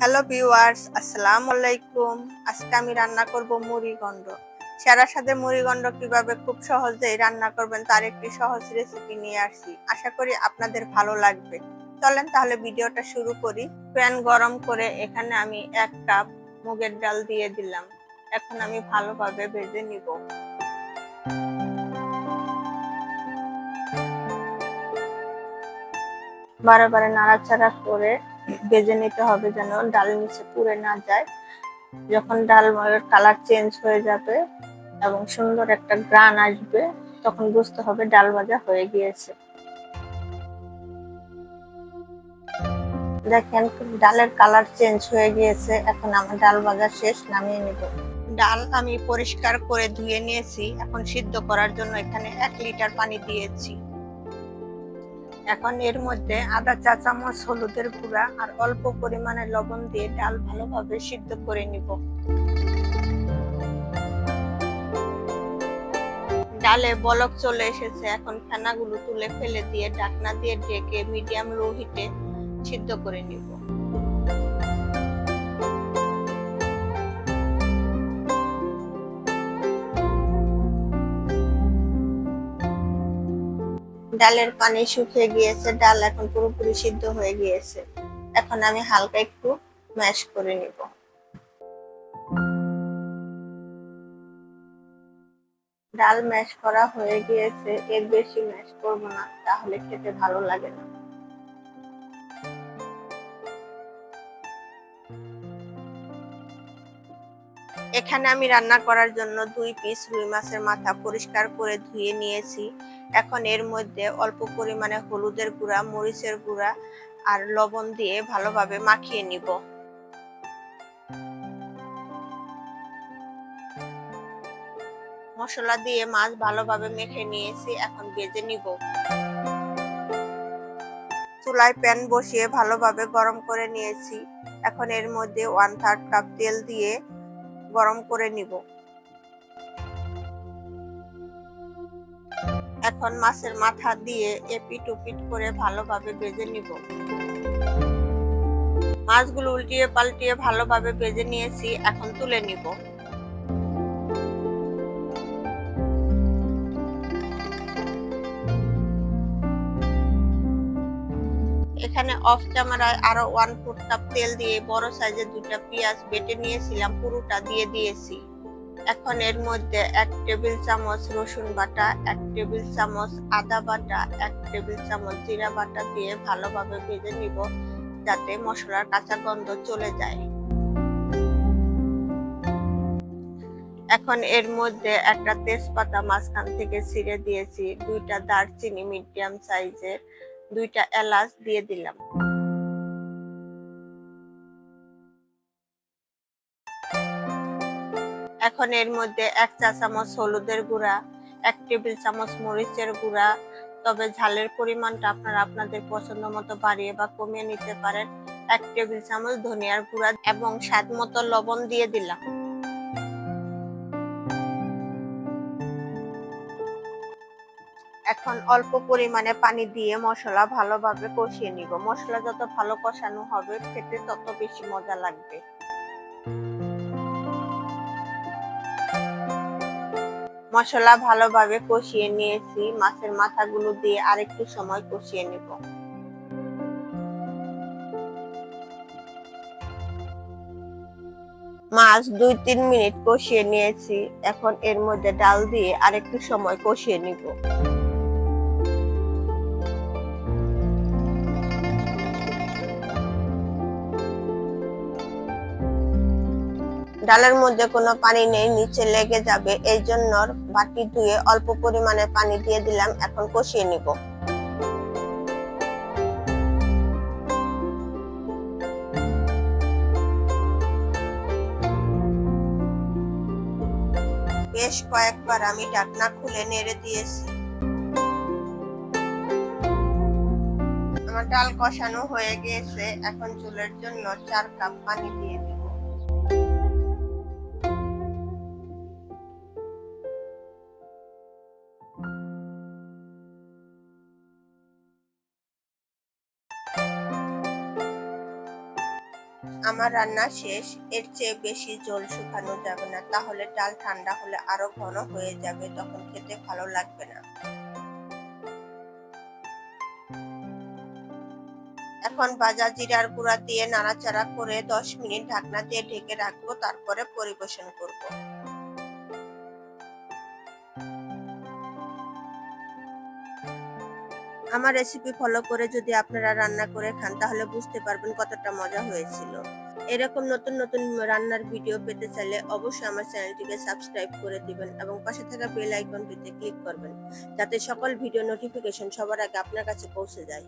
Hello viewers আসসালামু আলাইকুম। আজকে আমি রান্না করব মুড়িগন্ড সেরার সাথে মুড়িগন্ড কীভাবে খুব সহজেই রান্না করবেন তার একটি সহজ রেসিপি নিয়ে আসছি। আশা করি আপনাদের ভালো লাগবে। চলেন তাহলে ভিডিওটা শুরু করি। প্যান গরম করে এখানে আমি এক কাপ মুগের ডাল দিয়ে দিলাম। এখন আমি ভালোভাবে ভেজে নিব। বারে বারে নাড়াচাড়া করে ভেজে নিতে হবে যেন ডাল নিচে পুড়ে না যায়। যখন ডাল কালার চেঞ্জ হয়ে যাবে এবং সুন্দর একটা গ্রান আসবে, তখন বুঝতে হবে ডাল ভাজা হয়ে গিয়েছে। দেখেন, ডালের কালার চেঞ্জ হয়ে গিয়েছে। এখন আমার ডাল ভাজা শেষ, নামিয়ে নিব। ডাল আমি পরিষ্কার করে ধুয়ে নিয়েছি। এখন সিদ্ধ করার জন্য এখানে এক লিটার পানি দিয়েছি। এখন এর মধ্যে আধা চা, চামচ, হলুদের গুঁড়া আর অল্প পরিমাণে লবণ দিয়ে ডাল ভালোভাবে সিদ্ধ করে নিব। ডালে বলক চলে এসেছে। এখন ফেনাগুলো তুলে ফেলে দিয়ে ঢাকনা দিয়ে ঢেকে মিডিয়াম লো হিটে সিদ্ধ করে নিব। ডালের পানি শুকিয়ে গিয়েছে, ডাল এখন পুরোপুরি সিদ্ধ হয়ে গিয়েছে। এখন আমি হালকা একটু ম্যাশ করে নিব। ডাল ম্যাশ করা হয়ে গিয়েছে, এর বেশি ম্যাশ করব না, তাহলে খেতে ভালো লাগে না। এখানে আমি রান্না করার জন্য দুই পিস রুই মাছের মাথা পরিষ্কার করে ধুয়ে নিয়েছি। এখন এর মধ্যে অল্প পরিমাণে হলুদের গুঁড়া, মরিচের গুঁড়া আর লবণ দিয়ে ভালোভাবে মাখিয়ে নিব। মশলা দিয়ে মাছ ভালোভাবে মেখে নিয়েছি, এখন ভেজে নিব। চুলায় প্যান বসিয়ে ভালোভাবে গরম করে নিয়েছি। এখন এর মধ্যে ওয়ান থার্ড কাপ তেল দিয়ে গরম করে নিব। এখন মাছের মাথা দিয়ে এপিট উপিট করে ভালোভাবে বেজে নিব। মাছগুলো উল্টিয়ে পাল্টিয়ে ভালোভাবে বেজে নিয়েছি, এখন তুলে নিব। এখানে অফ ক্যামেরায় আরও ওয়ান ফোর্থ কাপ তেল দিয়ে বড় সাইজের দুটা পেঁয়াজ বেটে নিয়েছিলাম, পুরোটা দিয়ে দিয়েছি। এখন এর মধ্যে এক টেবিল চামচ রসুন বাটা, এক টেবিল চামচ আদা বাটা, এক টেবিল চামচ জিরা বাটা দিয়ে ভালোভাবে ভেজে নিব যাতে মশলার কাঁচা গন্ধ চলে যায়। এখন এর মধ্যে একটা তেজপাতা মাঝখান থেকে ছিঁড়ে দিয়েছি, দুইটা দারচিনি মিডিয়াম সাইজের দুইটা এলাচ দিয়ে দিলাম। এখন এর মধ্যে এক চা চামচ হলুদের গুঁড়া, এক টেবিল চামচ মরিচের গুঁড়া, তবে ঝালের পরিমাণটা আপনারা আপনাদের পছন্দ মতো বাড়িয়ে বা কমিয়ে নিতে পারেন। এক টেবিল চামচ ধনিয়ার গুঁড়া এবং স্বাদ মতো লবণ দিয়ে দিলাম। এখন অল্প পরিমাণে পানি দিয়ে মশলা ভালোভাবে কষিয়ে নিব। মশলা যত ভালো কষানো হবে, খেতে তত বেশি মজা লাগবে। মশলা ভালোভাবে কষিয়ে নিয়েছি। মাছের মাথাগুলো দিয়ে আরেকটু সময় কষিয়ে নেব। মাছ দুই তিন মিনিট কষিয়ে নিয়েছি। এখন এর মধ্যে ডাল দিয়ে আরেকটু সময় কষিয়ে নিব। ডালের মধ্যে কোনো পানি নেই, নিচে লেগে যাবে। এই জন্য বাটি ধুয়ে অল্প পরিমাণে পানি দিয়ে দিলাম, এখন কষিয়ে নিব। বেশ কয়েকবার আমি ঢাকনা খুলে নেড়ে দিয়েছি। আমার ডাল কষানো হয়ে গিয়েছে এখন চুলের জন্য চার কাপ পানি দিয়ে দিব আমার রান্না শেষ, এর চেয়ে বেশি জল শুকানো যাবে না। তাহলে ডাল ঠান্ডা হলে আরও ঘন হয়ে যাবে, তখন খেতে ভালো লাগবে না। এখন ভাজা জিরার গুঁড়া দিয়ে নাড়াচাড়া করে দশ মিনিট ঢাকনা দিয়ে ঢেকে রাখব, তারপরে পরিবেশন করব। আমার রেসিপি ফলো করে যদি আপনারা রান্না করে খান, তাহলে বুঝতে পারবেন কতটা মজা হয়েছিল। এরকম নতুন নতুন রান্নার ভিডিও পেতে চাইলে অবশ্যই আমার চ্যানেলটিকে সাবস্ক্রাইব করে দিবেন এবং পাশে থাকা বেল আইকনটিতে ক্লিক করবেন, যাতে সকল ভিডিও নোটিফিকেশন সবার আগে আপনার কাছে পৌঁছে যায়।